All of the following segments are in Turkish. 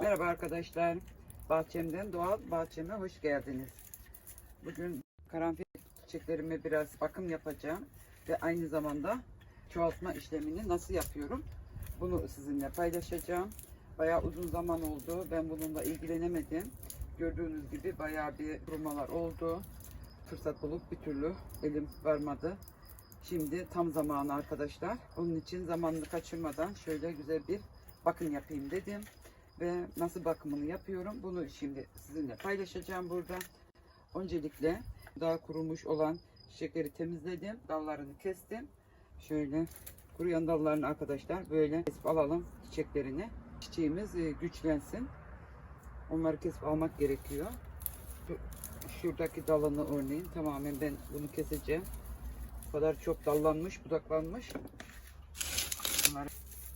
Merhaba arkadaşlar. Bahçemden doğal bahçeme hoş geldiniz. Bugün karanfil çiçeklerime biraz bakım yapacağım ve aynı zamanda çoğaltma işlemini nasıl yapıyorum bunu sizinle paylaşacağım. Bayağı uzun zaman oldu. Ben bununla ilgilenemedim. Gördüğünüz gibi bayağı bir kurumalar oldu. Fırsat bulup bir türlü elim varmadı. Şimdi tam zamanı arkadaşlar. Onun için zamanını kaçırmadan şöyle güzel bir bakım yapayım dedim ve nasıl bakımını yapıyorum. Bunu şimdi sizinle paylaşacağım burada. Öncelikle daha kurumuş olan çiçekleri temizledim. Dallarını kestim. Şöyle kuruyan dallarını arkadaşlar böyle kesip alalım çiçeklerini. Çiçeğimiz e, güçlensin. Onları kesip almak gerekiyor. Şu- Şuradaki dalını örneğin tamamen ben bunu keseceğim. Bu kadar çok dallanmış, budaklanmış. Bunları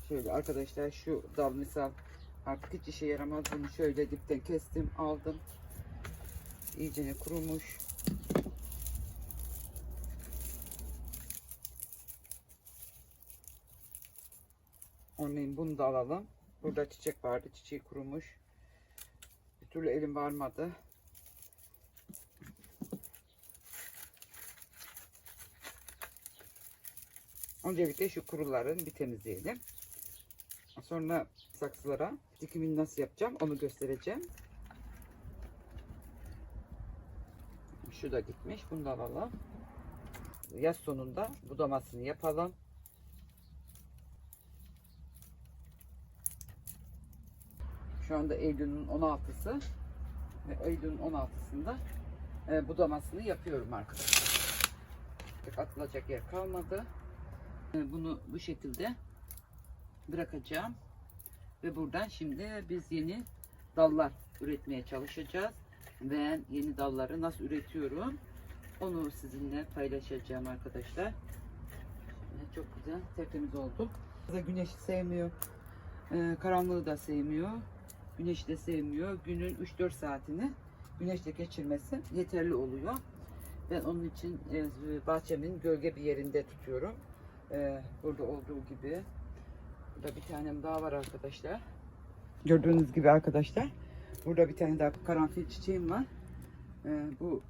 şöyle arkadaşlar şu dal misal Artık hiç işe yaramaz. Bunu şöyle dipten kestim, aldım. İyice kurumuş. Örneğin bunu da alalım. Burada çiçek vardı. Çiçeği kurumuş. Bir türlü elim varmadı. Öncelikle şu kuruların bir temizleyelim. Sonra saksılara dikimini nasıl yapacağım onu göstereceğim. Şu da dikmiş. Bunu da alalım. Yaz sonunda budamasını yapalım. Şu anda Eylül'ün 16'sı ve Eylül'ün 16'sında e, budamasını yapıyorum arkadaşlar. Atılacak yer kalmadı. E, bunu bu şekilde bırakacağım. Ve buradan şimdi biz yeni dallar üretmeye çalışacağız. Ve yeni dalları nasıl üretiyorum onu sizinle paylaşacağım arkadaşlar. Çok güzel tertemiz oldu. Güneşi sevmiyor. Ee, karanlığı da sevmiyor. Güneşi de sevmiyor. Günün 3-4 saatini güneşte geçirmesi yeterli oluyor. Ben onun için e, bahçemin gölge bir yerinde tutuyorum. Ee, burada olduğu gibi Burada bir tanem daha var arkadaşlar. Gördüğünüz gibi arkadaşlar. Burada bir tane daha karanfil çiçeğim var. Ee, bu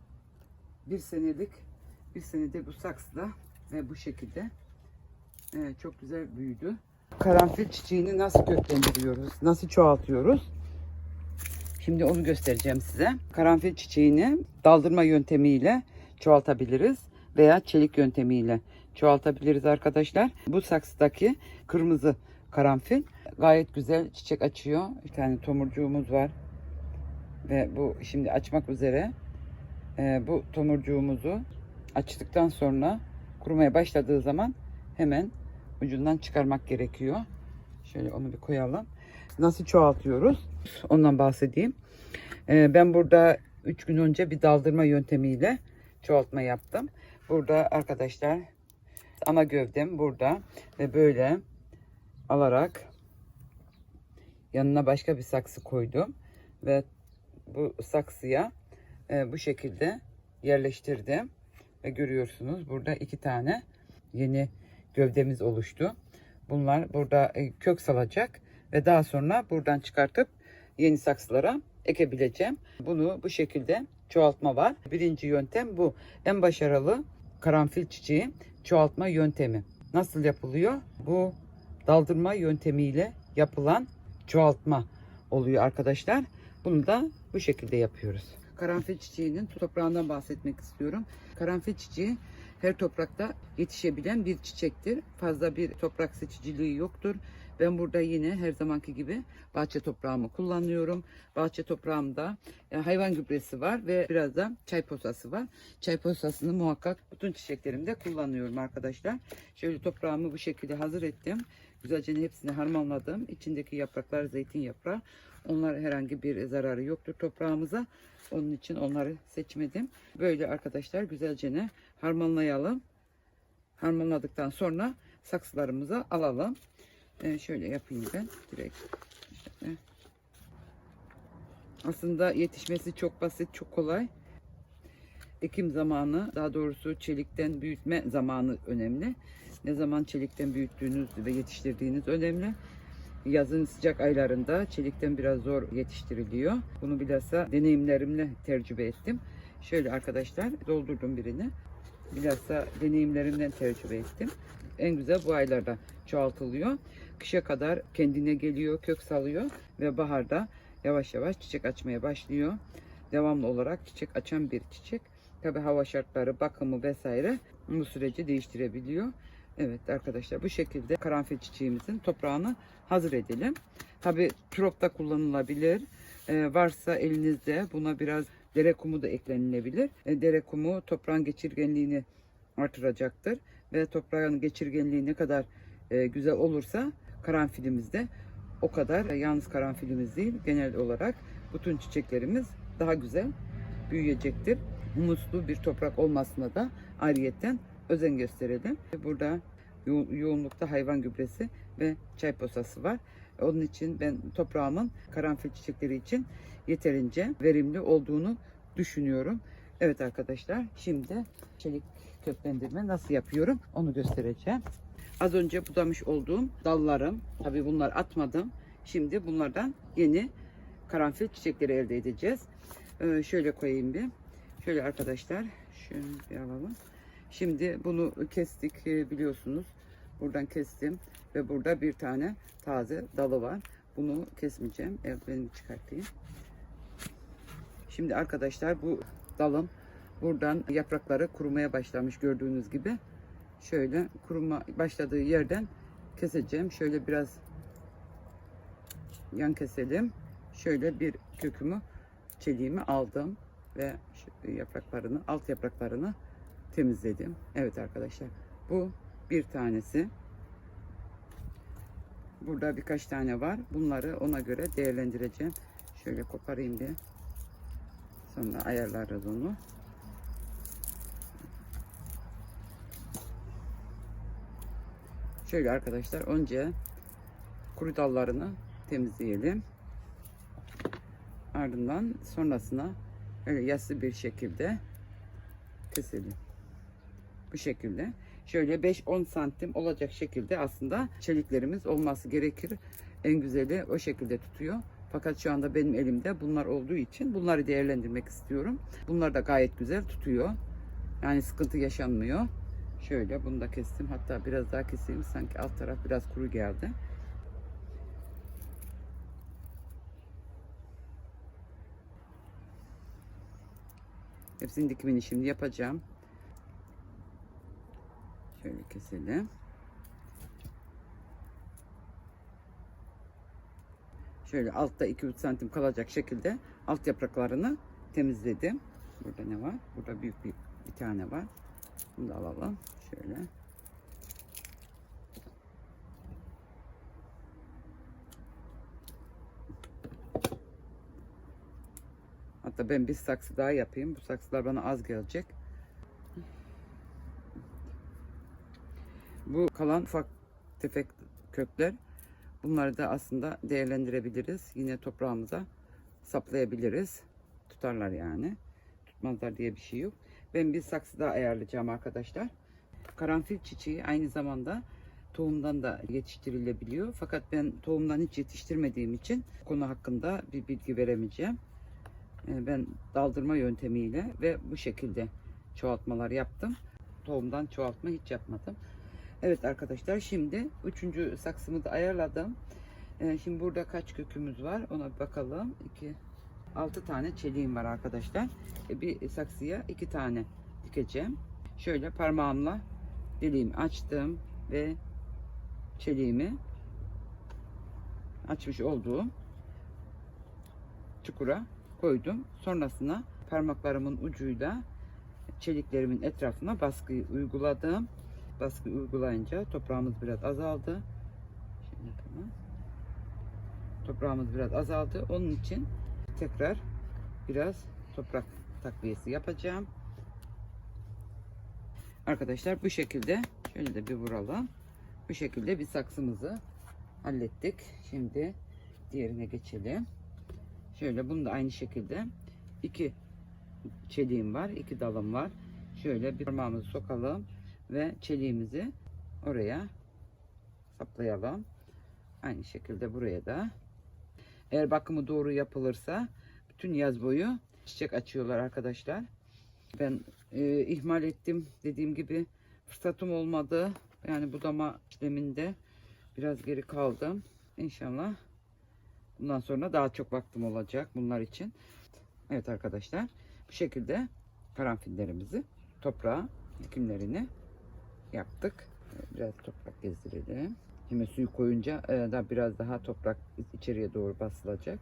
bir senelik bir senede bu saksıda ve bu şekilde ee, çok güzel büyüdü. Karanfil çiçeğini nasıl köklendiriyoruz? Nasıl çoğaltıyoruz? Şimdi onu göstereceğim size. Karanfil çiçeğini daldırma yöntemiyle çoğaltabiliriz veya çelik yöntemiyle çoğaltabiliriz arkadaşlar. Bu saksıdaki kırmızı karanfil gayet güzel çiçek açıyor. Bir tane tomurcuğumuz var. Ve bu şimdi açmak üzere. Ee, bu tomurcuğumuzu açtıktan sonra kurumaya başladığı zaman hemen ucundan çıkarmak gerekiyor. Şöyle onu bir koyalım. Nasıl çoğaltıyoruz? Ondan bahsedeyim. Ee, ben burada 3 gün önce bir daldırma yöntemiyle çoğaltma yaptım. Burada arkadaşlar ana gövdem burada ve böyle alarak yanına başka bir saksı koydum ve bu saksıya e, bu şekilde yerleştirdim ve görüyorsunuz burada iki tane yeni gövdemiz oluştu. Bunlar burada e, kök salacak ve daha sonra buradan çıkartıp yeni saksılara ekebileceğim. Bunu bu şekilde çoğaltma var. Birinci yöntem bu. En başarılı karanfil çiçeği çoğaltma yöntemi. Nasıl yapılıyor? Bu daldırma yöntemiyle yapılan çoğaltma oluyor arkadaşlar. Bunu da bu şekilde yapıyoruz. Karanfil çiçeğinin toprağından bahsetmek istiyorum. Karanfil çiçeği her toprakta yetişebilen bir çiçektir. Fazla bir toprak seçiciliği yoktur. Ben burada yine her zamanki gibi bahçe toprağımı kullanıyorum. Bahçe toprağımda e, hayvan gübresi var ve biraz da çay posası var. Çay posasını muhakkak bütün çiçeklerimde kullanıyorum arkadaşlar. Şöyle toprağımı bu şekilde hazır ettim. Güzelce hepsini harmanladım. İçindeki yapraklar zeytin yaprağı. Onlar herhangi bir zararı yoktur toprağımıza. Onun için onları seçmedim. Böyle arkadaşlar güzelce harmanlayalım. Harmanladıktan sonra saksılarımıza alalım. Ee, şöyle yapayım ben direkt. Şöyle. Aslında yetişmesi çok basit, çok kolay. Ekim zamanı, daha doğrusu çelikten büyütme zamanı önemli. Ne zaman çelikten büyüttüğünüz ve yetiştirdiğiniz önemli. yazın sıcak aylarında çelikten biraz zor yetiştiriliyor. Bunu bilhassa deneyimlerimle tecrübe ettim. Şöyle arkadaşlar doldurdum birini. Bilhassa deneyimlerimden tecrübe ettim. En güzel bu aylarda çoğaltılıyor. Kışa kadar kendine geliyor, kök salıyor ve baharda yavaş yavaş çiçek açmaya başlıyor. Devamlı olarak çiçek açan bir çiçek. Tabi hava şartları, bakımı vesaire bu süreci değiştirebiliyor. Evet arkadaşlar bu şekilde karanfil çiçeğimizin toprağını hazır edelim. Tabi turop kullanılabilir. Ee, varsa elinizde buna biraz dere kumu da eklenilebilir. E, dere kumu toprağın geçirgenliğini artıracaktır. Ve toprağın geçirgenliği ne kadar e, güzel olursa karanfilimiz de o kadar e, yalnız karanfilimiz değil genel olarak bütün çiçeklerimiz daha güzel büyüyecektir. Humuslu bir toprak olmasına da ayrıyetten özen gösterelim. Burada yo- yoğunlukta hayvan gübresi ve çay posası var. Onun için ben toprağımın karanfil çiçekleri için yeterince verimli olduğunu düşünüyorum. Evet arkadaşlar şimdi çelik köklendirme nasıl yapıyorum onu göstereceğim. Az önce budamış olduğum dallarım, tabii bunlar atmadım. Şimdi bunlardan yeni karanfil çiçekleri elde edeceğiz. Ee, şöyle koyayım bir. Şöyle arkadaşlar, şunu bir alalım. Şimdi bunu kestik e, biliyorsunuz. Buradan kestim ve burada bir tane taze dalı var. Bunu kesmeyeceğim. Eldivenimi çıkartayım. Şimdi arkadaşlar bu dalım buradan yaprakları kurumaya başlamış gördüğünüz gibi. Şöyle kuruma başladığı yerden keseceğim. Şöyle biraz yan keselim. Şöyle bir kökümü çeliğimi aldım ve yapraklarını alt yapraklarını temizledim. Evet arkadaşlar bu bir tanesi. Burada birkaç tane var. Bunları ona göre değerlendireceğim. Şöyle koparayım bir. Sonra ayarlarız onu. Şöyle arkadaşlar önce kuru dallarını temizleyelim. Ardından sonrasına öyle yassı bir şekilde keselim. Bu şekilde. Şöyle 5-10 santim olacak şekilde aslında çeliklerimiz olması gerekir. En güzeli o şekilde tutuyor. Fakat şu anda benim elimde bunlar olduğu için bunları değerlendirmek istiyorum. Bunlar da gayet güzel tutuyor. Yani sıkıntı yaşanmıyor. Şöyle bunu da kestim. Hatta biraz daha keseyim. Sanki alt taraf biraz kuru geldi. Hepsinin dikimini şimdi yapacağım. Keselim. Şöyle altta 2-3 santim kalacak şekilde alt yapraklarını temizledim. Burada ne var? Burada büyük bir, bir tane var. Bunu da alalım. Şöyle. Hatta ben bir saksı daha yapayım. Bu saksılar bana az gelecek. Bu kalan ufak tefek kökler bunları da aslında değerlendirebiliriz. Yine toprağımıza saplayabiliriz. Tutarlar yani. Tutmazlar diye bir şey yok. Ben bir saksı daha ayarlayacağım arkadaşlar. Karanfil çiçeği aynı zamanda tohumdan da yetiştirilebiliyor. Fakat ben tohumdan hiç yetiştirmediğim için konu hakkında bir bilgi veremeyeceğim. Ee, Ben daldırma yöntemiyle ve bu şekilde çoğaltmalar yaptım. Tohumdan çoğaltma hiç yapmadım. Evet arkadaşlar şimdi üçüncü saksımı da ayarladım. Ee, Şimdi burada kaç kökümüz var ona bir bakalım. 2 6 tane çeliğim var arkadaşlar. E, Bir saksıya iki tane dikeceğim. Şöyle parmağımla deliğimi açtım ve çeliğimi açmış olduğum çukura koydum. Sonrasında parmaklarımın ucuyla çeliklerimin etrafına baskıyı uyguladım. Baskı uygulayınca toprağımız biraz azaldı. Şimdi tamam. Toprağımız biraz azaldı. Onun için tekrar biraz toprak takviyesi yapacağım. Arkadaşlar bu şekilde şöyle de bir vuralım. Bu şekilde bir saksımızı hallettik. Şimdi diğerine geçelim. Şöyle bunu da aynı şekilde iki çeliğim var, iki dalım var. Şöyle bir parmağımızı sokalım ve çeliğimizi oraya saplayalım. Aynı şekilde buraya da. Eğer bakımı doğru yapılırsa bütün yaz boyu çiçek açıyorlar arkadaşlar. Ben e, ihmal ettim dediğim gibi fırsatım olmadı. Yani budama işleminde biraz geri kaldım. İnşallah bundan sonra daha çok vaktim olacak bunlar için. Evet arkadaşlar bu şekilde karanfillerimizi toprağa dikimlerini yaptık. Biraz toprak gezdirelim. Şimdi suyu koyunca e, da biraz daha toprak içeriye doğru basılacak.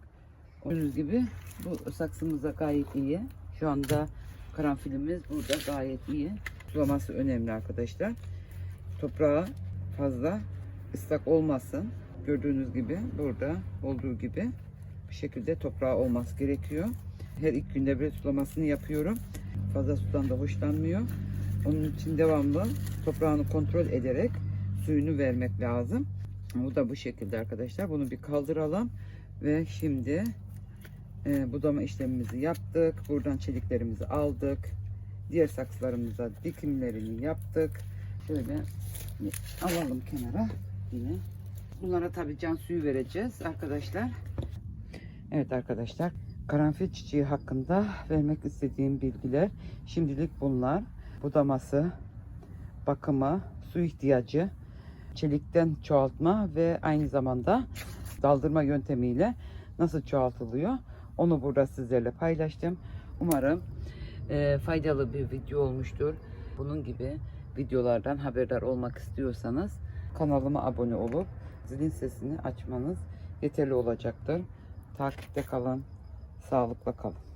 Gördüğünüz gibi bu saksımız da gayet iyi. Şu anda karanfilimiz burada gayet iyi. Sulaması önemli arkadaşlar. Toprağa fazla ıslak olmasın. Gördüğünüz gibi burada olduğu gibi bir şekilde toprağı olması gerekiyor. Her iki günde bir sulamasını yapıyorum. Fazla sudan da hoşlanmıyor. Onun için devamlı toprağını kontrol ederek suyunu vermek lazım. Bu da bu şekilde arkadaşlar. Bunu bir kaldıralım ve şimdi e, budama işlemimizi yaptık. Buradan çeliklerimizi aldık. Diğer saksılarımıza dikimlerini yaptık. Şöyle alalım kenara yine. Bunlara tabi can suyu vereceğiz arkadaşlar. Evet arkadaşlar. Karanfil çiçeği hakkında vermek istediğim bilgiler şimdilik bunlar. Budaması, bakımı, su ihtiyacı, çelikten çoğaltma ve aynı zamanda daldırma yöntemiyle nasıl çoğaltılıyor onu burada sizlerle paylaştım. Umarım e, faydalı bir video olmuştur. Bunun gibi videolardan haberdar olmak istiyorsanız kanalıma abone olup zilin sesini açmanız yeterli olacaktır. Takipte kalın, sağlıkla kalın.